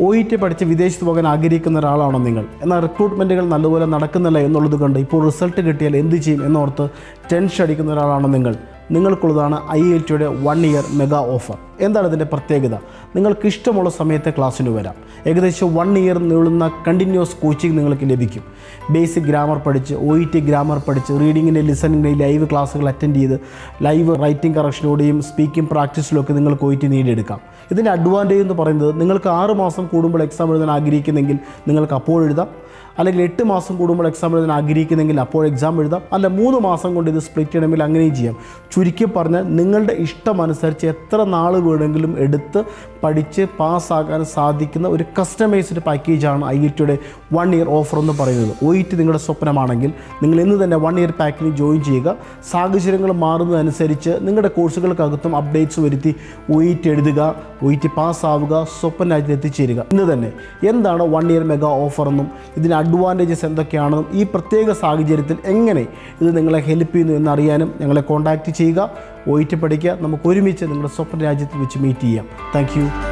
O E T പഠിച്ച് വിദേശത്ത് പോകാൻ ആഗ്രഹിക്കുന്ന ഒരാളാണോ നിങ്ങൾ? എന്നാൽ റിക്രൂട്ട്മെന്റുകൾ നല്ലപോലെ നടക്കുന്നില്ല എന്നുള്ളത് കണ്ട് ഇപ്പോൾ റിസൾട്ട് കിട്ടിയാൽ എന്ത് ചെയ്യും എന്നോർത്ത് ടെൻഷൻ അടിക്കുന്ന ഒരാളാണോ നിങ്ങൾ? നിങ്ങൾക്കുള്ളതാണ് ഐ എൽ ടിയുടെ വൺ ഇയർ മെഗാ ഓഫർ എന്താണ് ഇതിന്റെ പ്രത്യേകത? നിങ്ങൾക്ക് ഇഷ്ടമുള്ള സമയത്തെ ക്ലാസ്സിന് വരാം. ഏകദേശം വൺ ഇയർ നീളുന്ന കണ്ടിന്യൂസ് കോച്ചിങ് നിങ്ങൾക്ക് ലഭിക്കും. ബേസിക് ഗ്രാമർ പഠിച്ച് ഒ ഇ ടി ഗ്രാമർ പഠിച്ച് റീഡിങ്ങിന്റെ ലിസണിന്റെ ലൈവ് ക്ലാസ്സുകൾ അറ്റൻഡ് ചെയ്ത് ലൈവ് റൈറ്റിംഗ് കറക്ഷനോടെയും സ്പീക്കിംഗ് പ്രാക്ടീസിലൊക്കെ നിങ്ങൾക്ക് ഒ ഇ ടി നേടിയെടുക്കാം. ഇതിന്റെ അഡ്വാന്റേജ് എന്ന് പറയുന്നത് നിങ്ങൾക്ക് ആറ് മാസം കൂടുമ്പോൾ എക്സാം എഴുതാൻ ആഗ്രഹിക്കുന്നെങ്കിൽ നിങ്ങൾക്ക് അപ്പോൾ എഴുതാം. അല്ലെങ്കിൽ എട്ട് മാസം കൂടുമ്പോൾ എക്സാം എഴുതാൻ ആഗ്രഹിക്കുന്നെങ്കിൽ അപ്പോൾ എക്സാം എഴുതാം. അല്ല മൂന്ന് മാസം കൊണ്ട് ഇത് സ്പ്ലിറ്റ് ചെയ്യണമെങ്കിൽ അങ്ങനെയും ചെയ്യാം. ചുരുക്കി പറഞ്ഞാൽ നിങ്ങളുടെ ഇഷ്ടമനുസരിച്ച് എത്ര നാൾ വേണമെങ്കിലും എടുത്ത് പഠിച്ച് പാസ്സാകാൻ സാധിക്കുന്ന ഒരു കസ്റ്റമൈസ്ഡ് പാക്കേജാണ് ഐ ഇ ടിയുടെ വൺ ഇയർ ഓഫർ എന്ന് പറയുന്നത്. ഒ ഇ ടി നിങ്ങളുടെ സ്വപ്നമാണെങ്കിൽ നിങ്ങൾ ഇന്ന് തന്നെ വൺ ഇയർ പാക്കിന് ജോയിൻ ചെയ്യുക. സാഹചര്യങ്ങൾ മാറുന്നതനുസരിച്ച് നിങ്ങളുടെ കോഴ്സുകൾക്കകത്തും അപ്ഡേറ്റ്സ് വരുത്തി ഒ ഇ ടി എഴുതുക ഒ ഇ ടി പാസ്സാവുക സ്വപ്ന രാജ്യത്ത് എത്തിച്ചേരുക ഇന്ന് തന്നെ എന്താണ് വൺ ഇയർ മെഗാ ഓഫർ എന്നും ഇതിന് അഡ്വാന്റേജസ് എന്തൊക്കെയാണെന്നും ഈ പ്രത്യേക സാഹചര്യത്തിൽ എങ്ങനെ ഇത് നിങ്ങളെ ഹെൽപ്പ് ചെയ്യുന്നു എന്നറിയാനും ഞങ്ങളെ കോൺടാക്റ്റ് ചെയ്യുക ഒയിറ്റ് പഠിക്കുക. നമുക്ക് ഒരുമിച്ച് നിങ്ങളുടെ സ്വപ്ന രാജ്യത്തിൽ വെച്ച് മീറ്റ് ചെയ്യാം. താങ്ക്